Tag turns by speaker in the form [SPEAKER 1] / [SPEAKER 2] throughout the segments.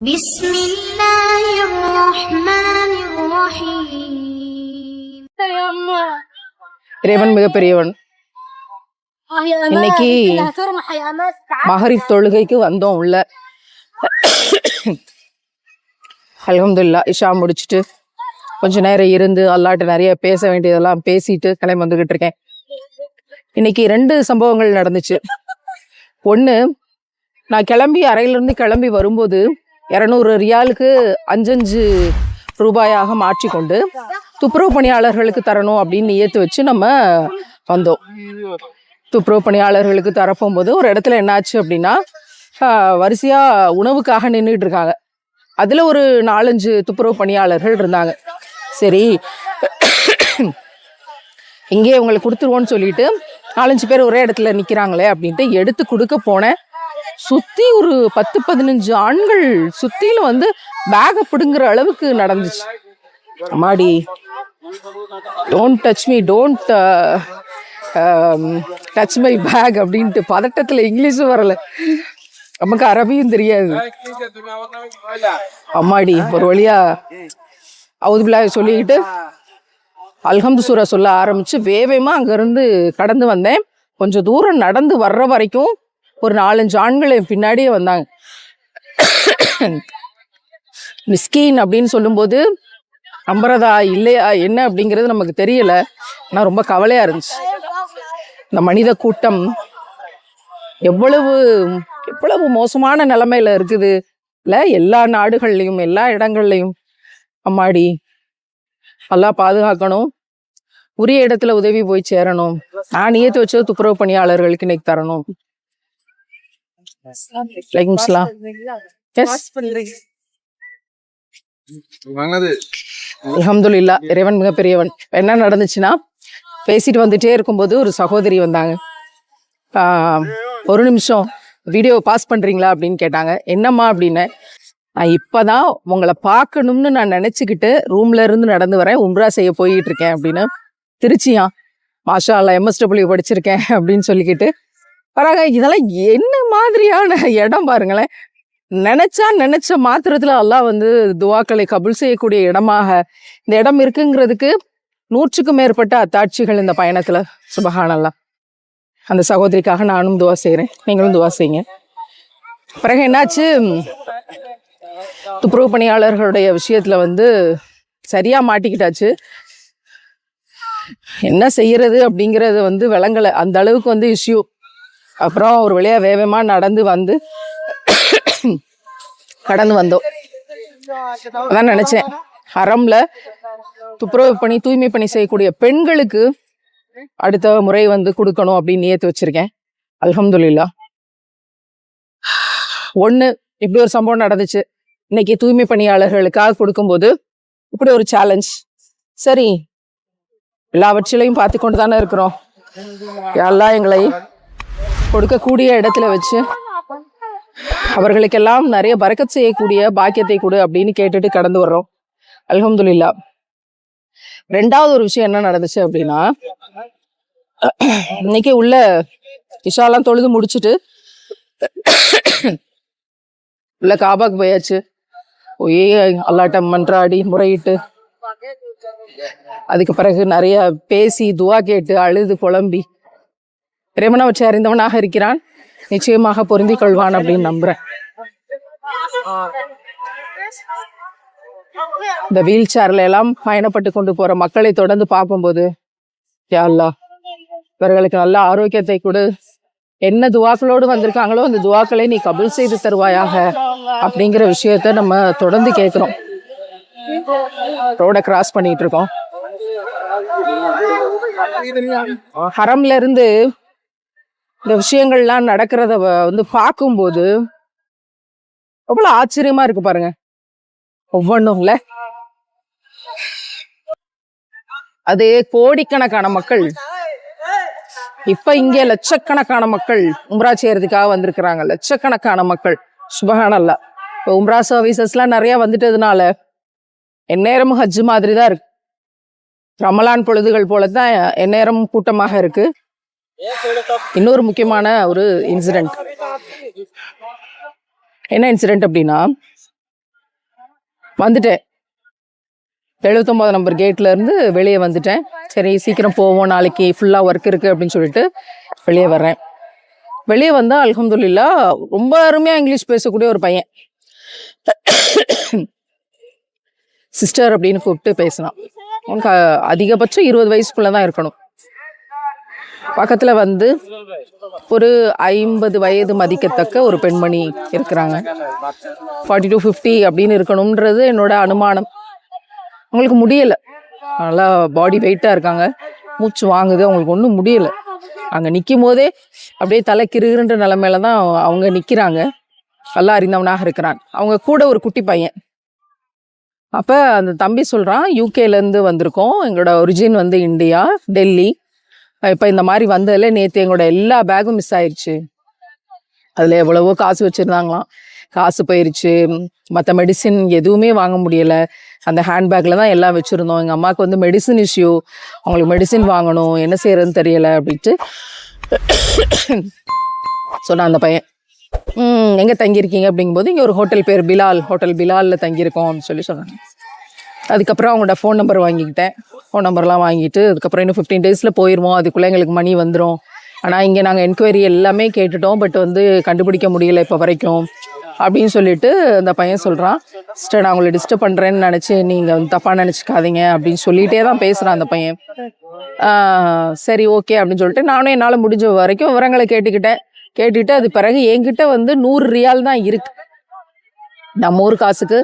[SPEAKER 1] بسم الله الرحمن الرحيم
[SPEAKER 2] இறைவன் மிகப்பெரியவன் இன்னைக்கு மகரிப் தொழுகைக்கு வந்தோம் உள்ள அல்ஹம்துலில்லாஹ் இஷா முடிச்சுட்டு கொஞ்ச நேரம் இருந்து அல்லாட்ட நிறைய பேச வேண்டியதெல்லாம் பேசிட்டு கிளம்பி வந்துகிட்டு இருக்கேன் இன்னைக்கு ரெண்டு சம்பவங்கள் நடந்துச்சு ஒன்று நான் கிளம்பி அறையிலிருந்து கிளம்பி வரும்போது இரநூறு ரியாலுக்கு அஞ்சஞ்சு ரூபாயாக மாற்றிக்கொண்டு துப்புரவு பணியாளர்களுக்கு தரணும் அப்படின்னு நியத்து வச்சு நம்ம வந்தோம். துப்புரவு பணியாளர்களுக்கு தரப்போகும்போது ஒரு இடத்துல என்னாச்சு அப்படின்னா வரிசையாக உணவுக்காக நின்றுட்டு இருக்காங்க. அதில் ஒரு நாலஞ்சு துப்புரவு பணியாளர்கள் இருந்தாங்க. சரி இங்கே உங்களுக்கு கொடுத்துருவோன்னு சொல்லிட்டு நாலஞ்சு பேர் ஒரே இடத்துல நிற்கிறாங்களே அப்படின்ட்டு எடுத்து கொடுக்க போனேன் சுத்தி ஒரு பத்து பதினஞ்சு ஆண்கள் சுத்திலும் வந்து பேகை பிடுங்குற அளவுக்கு நடந்துச்சு. அம்மாடி don't touch me don't touch my bag அப்படின்ட்டு பதட்டத்தில் இங்கிலீஷும் வரல. நமக்கு அரபியும் தெரியாது. அம்மாடி ஒரு வழியா அவுதுபில்லா சொல்லிக்கிட்டு அல்ஹம்து சூரா சொல்ல ஆரம்பிச்சு வேகமா அங்கேருந்து கடந்து வந்தேன். கொஞ்சம் தூரம் நடந்து வர்ற வரைக்கும் ஒரு நாலஞ்சு ஆண்கள் என் பின்னாடியே வந்தாங்க. மிஸ்கின் அப்படின்னு சொல்லும்போது நம்புறதா இல்லையா என்ன அப்படிங்கிறது நமக்கு தெரியல. ஆனால் ரொம்ப கவலையா இருந்துச்சு. இந்த மனித கூட்டம் எவ்வளவு எவ்வளவு மோசமான நிலைமையில இருக்குது. இல்லை எல்லா நாடுகள்லையும் எல்லா இடங்கள்லையும் அம்மாடி நல்லா பாதுகாக்கணும். உரிய இடத்துல உதவி போய் சேரணும். நான் நியத்து வச்சது துப்புரவு பணியாளர்களுக்கு இன்னைக்கு தரணும். அல்ஹம்துலில்லா இறைவன் மிகப்பெரியவன். என்ன நடந்துச்சுன்னா பேசிட்டு வந்துட்டே இருக்கும்போது ஒரு சகோதரி வந்தாங்க. ஒரு நிமிஷம் வீடியோ பாஸ் பண்றீங்களா அப்படின்னு கேட்டாங்க. என்னம்மா அப்படின்னு. நான் இப்பதான் உங்களை பார்க்கணும்னு நான் நினைச்சுக்கிட்டு ரூம்ல இருந்து நடந்து வரேன் உம்ரா செய்ய போயிட்டு இருக்கேன் அப்படின்னு. திருச்சியா மாஷா அல்லா எம்எஸ்டபிள்யூ படிச்சிருக்கேன் அப்படின்னு சொல்லிக்கிட்டு வராங்க. இதெல்லாம் என்ன மாதிரியான இடம் பாருங்களேன். நினச்சா நினச்ச மாத்திரத்தில் அல்லாஹ் வந்து துவாக்களை கபுல் செய்யக்கூடிய இடமாக இந்த இடம் இருக்குங்கிறதுக்கு நூற்றுக்கும் மேற்பட்ட அத்தாட்சிகள் இந்த பயணத்தில். சுபகானல்லாம் அந்த சகோதரிக்காக நானும் துவா செய்கிறேன் நீங்களும் துவா செய்யுங்க. பிறகு என்னாச்சு? துப்புரவு பணியாளர்களுடைய விஷயத்தில் வந்து சரியாக மாட்டிக்கிட்டாச்சு. என்ன செய்யறது அப்படிங்கிறது வந்து விளங்கலை. அந்த அளவுக்கு வந்து இஷ்யூ அப்புறம் ஒரு வழியாக வேகமாக நடந்து வந்து கடந்து வந்தோம். அதான் நினச்சேன். ஹரம்ல துப்புரவு பணி தூய்மை பணி செய்யக்கூடிய பெண்களுக்கு அடுத்த முறை வந்து கொடுக்கணும் அப்படின்னு நியத்து வச்சிருக்கேன். அலமதுல்லா ஒன்று இப்படி ஒரு சம்பவம் நடந்துச்சு. இன்னைக்கு தூய்மை பணியாளர்களுக்காக கொடுக்கும்போது இப்படி ஒரு சேலஞ்ச் சரி எல்லாவற்றிலையும் பார்த்து கொண்டு தானே இருக்கிறோம். எல்லாம் எங்களை கொடுக்கக்கூடிய இடத்துல வச்சு அவர்களுக்கெல்லாம் நிறைய பறக்கச் செய்யக்கூடிய பாக்கியத்தை கொடு அப்படின்னு கேட்டுட்டு கடந்து வர்றோம். அலமதுல்லா ரெண்டாவது ஒரு விஷயம் என்ன நடந்துச்சு அப்படின்னா இன்னைக்கு உள்ள இஷாலாம் தொழுது முடிச்சுட்டு உள்ள காபாக்கு போயாச்சு. போய் அல்லாட்ட மன்றாடி முறையிட்டு. அதுக்கு பிறகு நிறைய பேசி துவா கேட்டு அழுது புலம்பி. இறைவன் அவற்றை அறிந்தவனாக இருக்கிறான். நிச்சயமாக பொருந்திக் கொள்வான் அப்படின்னு நம்புறேன். இந்த வீல் சேர்ல எல்லாம் பயணப்பட்டு கொண்டு போற மக்களை தொடர்ந்து பார்க்கும்போது யா அல்லாஹ் இவர்களுக்கு நல்ல ஆரோக்கியத்தை கொடு. என்ன துவாக்களோடு வந்திருக்காங்களோ அந்த துவாக்களை நீ கபுல் செய்து தருவாயாக அப்படிங்கிற விஷயத்த நம்ம தொடர்ந்து கேட்கிறோம். ரோட கிராஸ் பண்ணிட்டு இருக்கோம். ஹரம்ல இருந்து இந்த விஷயங்கள்லாம் நடக்கிறத வந்து பார்க்கும்போது அவ்வளோ ஆச்சரியமா இருக்கு பாருங்க. ஒவ்வொன்றும்ல அது கோடிக்கணக்கான மக்கள் இப்ப இங்கே லட்சக்கணக்கான மக்கள் உம்ரா செய்யறதுக்காக வந்திருக்கிறாங்க. லட்சக்கணக்கான மக்கள். சுபகானல்ல. இப்போ உம்ரா சர்வீசஸ்லாம் நிறைய வந்துட்டதுனால எந்நேரமும் ஹஜ் மாதிரி தான் இருக்கு. ரமலான் பொழுதுகள் போல தான் எந்நேரமும் கூட்டமாக இருக்கு. இன்னொரு முக்கியமான ஒரு இன்சிடெண்ட் என்ன இன்சிடெண்ட் அப்படின்னா வந்துட்டேன். எழுபத்தொம்போது நம்பர் கேட்ல இருந்து வெளியே வந்துட்டேன். சரி சீக்கிரம் போவோம் நாளைக்கு ஃபுல்லாக ஒர்க் இருக்குது அப்படின்னு சொல்லிட்டு வெளியே வர்றேன். வெளியே வந்தால் அலமதுல்லா ரொம்ப அருமையாக இங்கிலீஷ் பேசக்கூடிய ஒரு பையன். சிஸ்டர் அப்படின்னு கூப்பிட்டு பேசினான். உனக்கு அதிகபட்சம் இருபது வயசுக்குள்ளே தான் இருக்கணும். பக்கத்தில் வந்து ஒரு ஐம்பது வயது மதிக்கத்தக்க ஒரு பெண்மணி இருக்கிறாங்க. ஃபார்ட்டி டு ஃபிஃப்டி அப்படின்னு இருக்கணுன்றது என்னோட அனுமானம். அவங்களுக்கு முடியலை. நல்லா பாடி வெயிட்டாக இருக்காங்க. மூச்சு வாங்குது அவங்களுக்கு ஒன்றும் முடியலை. அங்கே நிற்கும் போதே அப்படியே தலை கிருகிருன்ற நிலமையில தான் அவங்க நிற்கிறாங்க நல்லா அறிந்தவனாக இருக்கிறான். அவங்க கூட ஒரு குட்டி பையன். அப்போ அந்த தம்பி சொல்கிறான் யூகேலேருந்து வந்திருக்கோம். எங்களோட ஒரிஜின் வந்து இந்தியா டெல்லி. இப்போ இந்த மாதிரி வந்ததில் நேற்று எங்களோட எல்லா பேக்கும் மிஸ் ஆயிடுச்சு அதில் எவ்வளவோ காசு வச்சுருந்தாங்களாம். காசு போயிருச்சு. மற்ற மெடிசின் எதுவுமே வாங்க முடியலை. அந்த ஹேண்ட்பேக்கில் தான் எல்லாம் வச்சுருந்தோம். எங்கள் அம்மாவுக்கு வந்து மெடிசின் இஷ்யூ அவங்களுக்கு மெடிசின் வாங்கணும். என்ன செய்யறதுன்னு தெரியலை அப்படின்ட்டு. சொன்னான் அந்த பையன். ம் எங்கே தங்கியிருக்கீங்க? அப்படிங்கும்போது இங்கே ஒரு ஹோட்டல் பேர் பிலால். ஹோட்டல் பிலாலில் தங்கியிருக்கோம் அப்படின்னு சொல்லி சொன்னாங்க. அதுக்கப்புறம் அவங்களோட ஃபோன் நம்பர் வாங்கிக்கிட்டேன். ஃபோன் நம்பர்லாம் வாங்கிட்டு அதுக்கப்புறம் இன்னும் ஃபிஃப்டீன் டேஸில் போயிடுவோம் அதுக்குள்ளே எங்களுக்கு மணி வந்துடும் ஆனால் இங்கே நாங்கள் என்கொயரி எல்லாமே கேட்டுட்டோம். பட் வந்து கண்டுபிடிக்க முடியல இப்போ வரைக்கும். அப்படின்னு சொல்லிட்டு அந்த பையன் சொல்கிறான் சிஸ்டர் நான் உங்களை டிஸ்டர்ப் பண்ணுறேன்னு நினச்சி நீங்கள் வந்து தப்பாக நினச்சிக்காதீங்க. அப்படின்னு சொல்லிகிட்டே தான் பேசுகிறான் அந்த பையன். சரி ஓகே அப்படின்னு சொல்லிட்டு நானும் என்னால் முடிஞ்ச வரைக்கும் விவரங்களை கேட்டுக்கிட்டேன். கேட்டுட்டு அது பிறகு என்கிட்ட வந்து நூறு ரியால் தான் இருக்கு. நம்ம ஊர் காசுக்கு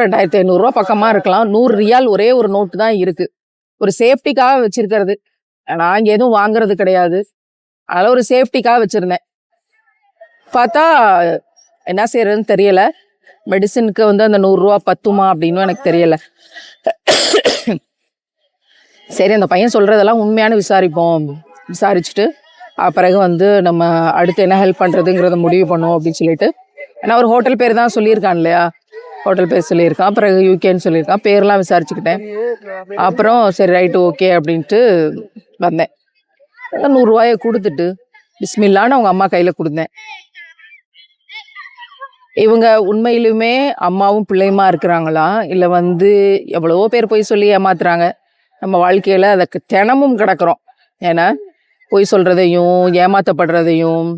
[SPEAKER 2] ரெண்டாயிரத்தி ஐநூறுரூவா பக்கமாக இருக்கலாம். நூறு ரியால் ஒரே ஒரு நோட்டு தான் இருக்குது ஒரு சேஃப்டிக்காக வச்சிருக்கிறது. நான் அங்கே எதுவும் வாங்குறது கிடையாது. அதனால் ஒரு சேஃப்டிக்காக வச்சுருந்தேன். பார்த்தா என்ன செய்யறதுன்னு தெரியல. மெடிசினுக்கு வந்து அந்த நூறுரூவா பத்துமா அப்படின்னு எனக்கு தெரியல. சரி அந்த பையன் சொல்கிறதெல்லாம் உண்மையான விசாரிப்போம். விசாரிச்சுட்டு பிறகு வந்து நம்ம அடுத்து என்ன ஹெல்ப் பண்ணுறதுங்கிறத முடிவு பண்ணுவோம் அப்படின்னு சொல்லிட்டு. ஏன்னா ஒரு ஹோட்டல் பேர் தான் சொல்லியிருக்கான் இல்லையா? ஹோட்டல் பேர் சொல்லியிருக்கான் பிறகு யூகேன்னு சொல்லியிருக்கான் பேர்லாம் விசாரிச்சுக்கிட்டேன். அப்புறம் சரி ரைட்டு ஓகே அப்படின்ட்டு வந்தேன். நூறுரூவாயை கொடுத்துட்டு பிஸ்மில்லான்னு அவங்க அம்மா கையில் கொடுத்தேன். இவங்க உண்மையிலுமே அம்மாவும் பிள்ளையுமா இருக்கிறாங்களா? இல்லை வந்து எவ்வளவோ பேர் போய் சொல்லி ஏமாத்துறாங்க. நம்ம வாழ்க்கையில் அதை தினமும் கிடக்குறோம். ஏன்னா பொய் சொல்கிறதையும் ஏமாத்தப்படுறதையும்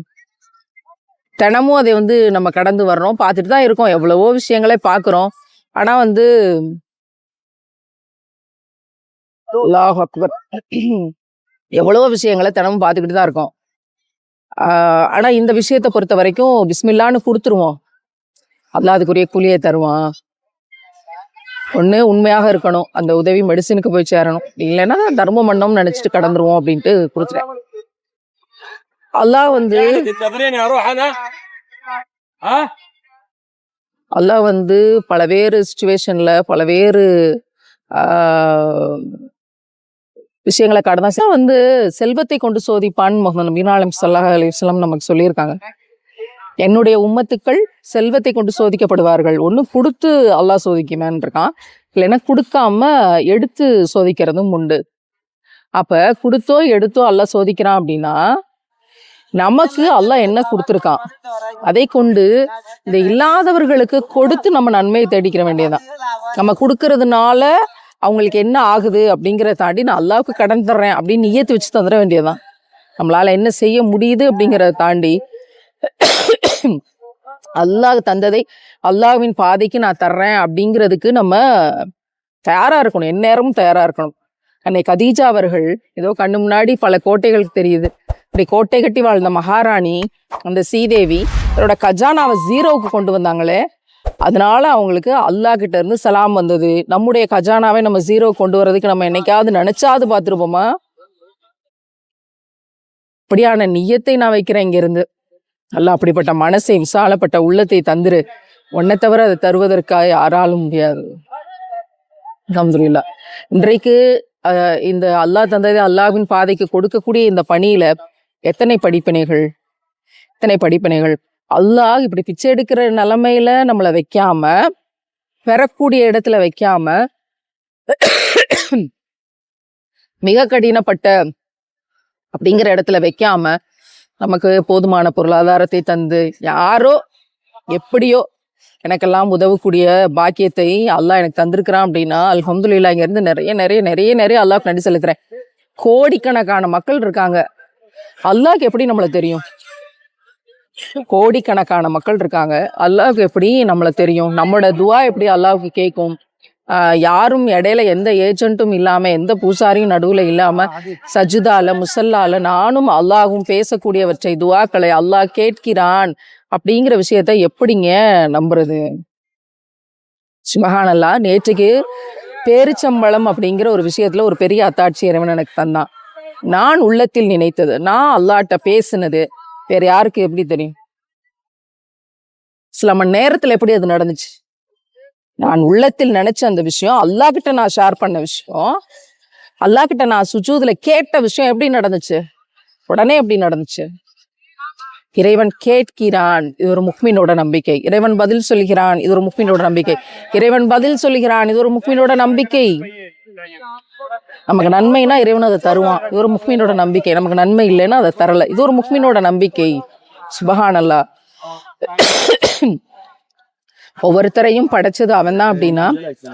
[SPEAKER 2] தினமும் அதை வந்து நம்ம கடந்து வர்றோம். பார்த்துட்டு தான் இருக்கோம். எவ்வளவோ விஷயங்களை பார்க்குறோம். ஆனால் வந்து அக்பர். எவ்வளவோ விஷயங்களை தினமும் பார்த்துக்கிட்டு தான் இருக்கோம். ஆஹ் ஆனா இந்த விஷயத்தை பொறுத்த வரைக்கும் பிஸ்மில்லான்னு கொடுத்துருவோம். அல்லாதுக்குரிய கூலியை தருவான். ஒண்ணு உண்மையாக இருக்கணும். அந்த உதவி மெடிசினுக்கு போய் சேரணும். இல்லைன்னா தர்மம் பண்ணோம்னு நினச்சிட்டு கடந்துருவோம் அப்படின்ட்டு கொடுத்துட்டேன். அல்லாஹ் வந்து அல்லாஹ் வந்து பலவேறு சுச்சுவேஷன்ல பலவேறு விஷயங்களை கடந்தா வந்து செல்வத்தை கொண்டு சோதிப்பான் முகமது மீனாலம் சல்லாஹ் அலிஸ்லாம் நமக்கு சொல்லியிருக்காங்க. என்னுடைய உம்மத்துக்கள் செல்வத்தை கொண்டு சோதிக்கப்படுவார்கள். ஒன்று கொடுத்து அல்லாஹ் சோதிக்குமேன் இருக்கான் இல்லைன்னா கொடுக்காம எடுத்து சோதிக்கிறதும் உண்டு. அப்போ கொடுத்தோ எடுத்தோ அல்லாஹ் சோதிக்கிறான் அப்படின்னா நமக்கு அல்லாஹ் என்ன கொடுத்துருக்கான்? அதை கொண்டு இந்த இல்லாதவர்களுக்கு கொடுத்து நம்ம நன்மையை தேடிக்கிற வேண்டியதுதான். நம்ம கொடுக்கறதுனால அவங்களுக்கு என்ன ஆகுது அப்படிங்கிறத தாண்டி நான் அல்லாவுக்கு கடன் தர்றேன் அப்படின்னு நியத்து வச்சு தந்துட வேண்டியதுதான். நம்மளால என்ன செய்ய முடியுது அப்படிங்கிறத தாண்டி அல்லாஹ் தந்ததை அல்லாஹ்வின் பாதைக்கு நான் தர்றேன் அப்படிங்கிறதுக்கு நம்ம தயாராக இருக்கணும். எந்நேரமும் தயாராக இருக்கணும். அன்னை கதீஜா அவர்கள் ஏதோ கண்ணு முன்னாடி பல கோட்டைகளுக்கு தெரியுது. இப்படி கோட்டை கட்டி வாழ்ந்த மகாராணி அந்த சீதேவி தன்னோட கஜானாவை ஜீரோவுக்கு கொண்டு வந்தாங்களே அதனால அவங்களுக்கு அல்லாஹ் கிட்ட இருந்து சலாம் வந்தது. நம்முடைய கஜானாவை நம்ம ஜீரோ கொண்டு வர்றதுக்கு நம்ம என்னைக்காவது நினைச்சாது பார்த்துருப்போமா? அப்படியான நியத்தை நான் வைக்கிறேன் இங்கிருந்து. நல்லா அல்லாஹ் அப்படிப்பட்ட மனசை விசாலப்பட்ட உள்ளத்தை தந்துரு. உன்னை தவிர அதை தருவதற்காக யாராலும் முடியாது. அல்ஹம்துலில்லாஹ் இன்றைக்கு இந்த அல்லாஹ் தந்ததை அல்லாவின் பாதைக்கு கொடுக்கக்கூடிய இந்த பணியில எத்தனை படிப்பினைகள்? எத்தனை படிப்பினைகள்? அல்லாஹ் இப்படி பிச்சை எடுக்கிற நிலமையில நம்மளை வைக்காம பெறக்கூடிய இடத்துல வைக்காம மிக கடினப்பட்ட அப்படிங்கிற இடத்துல வைக்காம நமக்கு போதுமான பொருளாதாரத்தை தந்து யாரோ எப்படியோ எனக்கெல்லாம் உதவக்கூடிய பாக்கியத்தை அல்லாஹ் எனக்கு தந்திருக்கிறான் அப்படின்னா அல்ஹம்துல்லா இங்கேருந்து நிறைய நிறைய நிறைய நிறைய அல்லாஹ் நன்றி செலுத்துறேன். கோடிக்கணக்கான மக்கள் இருக்காங்க. அல்லாஹ்க்கு எப்படி நம்மளை தெரியும்? கோடிக்கணக்கான மக்கள் இருக்காங்க. அல்லாஹ்க்கு எப்படி நம்மளை தெரியும்? நம்மளோட துவா எப்படி அல்லாஹ்வுக்கு கேட்கும் யாரும் இடையில எந்த ஏஜென்ட்டும் இல்லாம எந்த பூசாரியும் நடுவுல இல்லாம சஜிதால முசல்லால நானும் அல்லாஹும் பேசக்கூடியவற்றை துவாக்களை அல்லாஹ் கேட்கிறான் அப்படிங்கிற விஷயத்த எப்படிங்க நம்புறது? சுபஹானல்லா நேற்றுக்கு பேரிச்சம்பளம் அப்படிங்கிற ஒரு விஷயத்துல ஒரு பெரிய அத்தாட்சி இறைவன் எனக்கு தந்தான். நான் உள்ளத்தில் நினைத்தது. நான் அல்லாட்ட பேசுனது. வேற யாருக்கு எப்படி தெரியும்? சில மணி நேரத்துல எப்படி அது நடந்துச்சு? நான் உள்ளத்தில் நினைச்ச அந்த விஷயம் அல்லாஹ் கிட்ட நான் ஷேர் பண்ண விஷயம் அல்லாஹ் கிட்ட நான் சுஜூதுல கேட்ட விஷயம் எப்படி நடந்துச்சு? உடனே எப்படி நடந்துச்சு? இறைவன் கேட்கிறான். இது ஒரு முக்மீனோட நம்பிக்கை. இறைவன் பதில் சொல்கிறான். இது ஒரு முக்மீனோட நம்பிக்கை. இறைவன் பதில் சொல்கிறான். இது ஒரு முக்மீனோட நம்பிக்கை. நமக்கு நன்மைனா இறைவன் அதை தருவான். இது ஒரு முக்மீனோட நம்பிக்கை. நமக்கு நன்மை இல்லைன்னா அதை தரல. இது ஒரு முக்மீனோட நம்பிக்கை. சுபஹானல்லா. ஒவ்வொருத்தரையும் படைச்சது அவன் தான் அப்படின்னா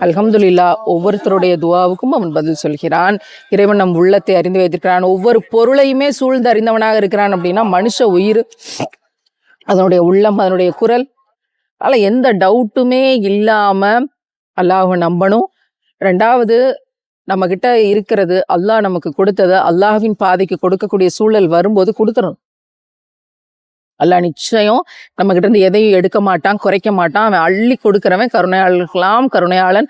[SPEAKER 2] அல்ஹம்துல்லா ஒவ்வொருத்தருடைய துவாவுக்கும் அவன் பதில் சொல்கிறான். இறைவன் நம் உள்ளத்தை அறிந்து வைத்திருக்கிறான். ஒவ்வொரு பொருளையுமே சூழ்ந்து அறிந்தவனாக இருக்கிறான் அப்படின்னா மனுஷ உயிர் அதனுடைய உள்ளம் அதனுடைய குரல் அதில் எந்த டவுட்டுமே இல்லாம அல்லாஹ் நம்பணும். ரெண்டாவது நம்ம கிட்ட இருக்கிறது அல்லாஹ் நமக்கு கொடுத்ததை அல்லாஹ்வின் பாதைக்கு கொடுக்கக்கூடிய சூழல் வரும்போது கொடுத்துரும் அல்லாஹ் நிச்சயம் நம்ம கிட்ட இருந்து எதையும் எடுக்க மாட்டான் குறைக்க மாட்டான். அவன் அள்ளி கொடுக்குறவன் கருணையாளர்களாம் கருணையாளன்.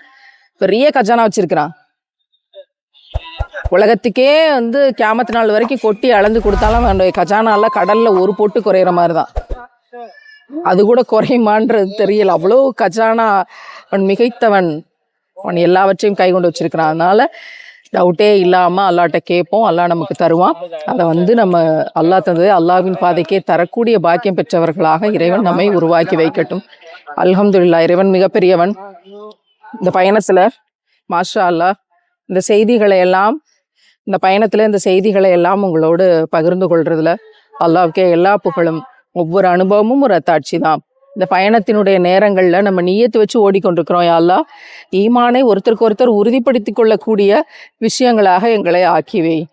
[SPEAKER 2] பெரிய கஜானா வச்சிருக்கிறான். உலகத்துக்கே வந்து கேமத்து நாள் வரைக்கும் கொட்டி அளந்து கொடுத்தாலும் அவனுடைய கஜானால கடல்ல ஒரு பொட்டு குறையிற மாதிரி தான் அது கூட குறையுமான்றது தெரியல. அவ்வளோ கஜானா அவன் மிகைத்தவன். அவன் எல்லாவற்றையும் கை கொண்டு வச்சிருக்கிறான். அதனால டவுட்டே இல்லாம அல்லாட்ட கேட்போம். அல்லாஹ் நமக்கு தருவான். அதை வந்து நம்ம அல்லாஹ் தந்தது. அல்லாஹ்வின் பாதைக்கே தரக்கூடிய பாக்கியம் பெற்றவர்களாக இறைவன் நம்மை உருவாக்கி வைக்கட்டும். அல்ஹம்துல்லா இறைவன் மிகப்பெரியவன். இந்த பயணத்துல மாஷா அல்லாஹ் இந்த செய்திகளை எல்லாம் இந்த பயணத்துல இந்த செய்திகளை எல்லாம் உங்களோடு பகிர்ந்து கொள்றதுல அல்லாவுக்கே எல்லா புகழும். ஒவ்வொரு அனுபவமும் ஒரு அத்தாட்சி தான் இந்த பயணத்தினுடைய நேரங்களில் நம்ம நீயத்து வச்சு ஓடிக்கொண்டிருக்கிறோம் யா ஈமானை ஒருத்தருக்கு ஒருத்தர் உறுதிப்படுத்தி கொள்ளக்கூடிய விஷயங்களாக எங்களை ஆக்கிவை.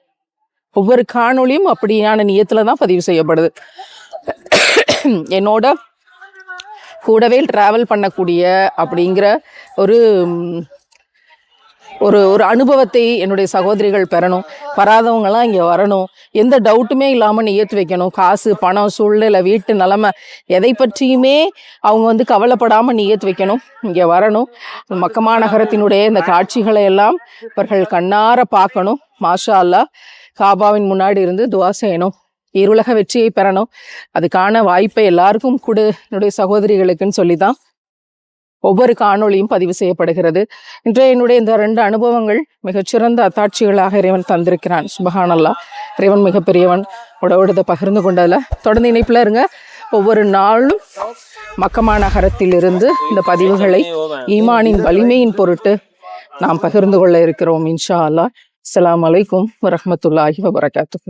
[SPEAKER 2] ஒவ்வொரு காணொளியும் அப்படியான நீயத்தில் தான் பதிவு செய்யப்படுது. என்னோட கூடவே ட்ராவல் பண்ணக்கூடிய அப்படிங்கிற ஒரு ஒரு ஒரு அனுபவத்தை என்னுடைய சகோதரிகள் பெறணும். வராதவங்கலாம் இங்கே வரணும். எந்த டவுட்டுமே இல்லாமல் நீ ஏற்று வைக்கணும். காசு பணம் சூழ்நிலை வீட்டு நிலமை எதை பற்றியுமே அவங்க வந்து கவலைப்படாமல் நியத்து வைக்கணும். இங்கே வரணும். மக்கமா நகரத்தினுடைய இந்த காட்சிகளை எல்லாம் இவர்கள் கண்ணார பார்க்கணும். மாஷா அல்லாஹ் காபாவின் முன்னாடி இருந்து துவா செய்யணும். இருளக வெற்றியை பெறணும். அதுக்கான வாய்ப்பை எல்லாருக்கும் கொடு. என்னுடைய சகோதரிகளுக்குன்னு சொல்லி தான் ஒவ்வொரு காணொளியும் பதிவு செய்யப்படுகிறது. இன்றைய என்னுடைய இந்த ரெண்டு அனுபவங்கள் மிகச்சிறந்த அத்தாட்சிகளாக இறைவன் தந்திருக்கிறான். சுபஹானல்லா இறைவன் மிகப்பெரியவன் உடவுடதை பகிர்ந்து கொண்டதில் தொடர்ந்து இணைப்பில் இருங்க. ஒவ்வொரு நாளும் மக்கமா நகரத்திலிருந்து இந்த பதிவுகளை ஈமானின் வலிமையின் பொருட்டு நாம் பகிர்ந்து கொள்ள இருக்கிறோம். இன்ஷா அல்லாஹ். அலாம் அலைக்கும் வரஹ்மத்துல்லாஹி வபரகாத்துஹு.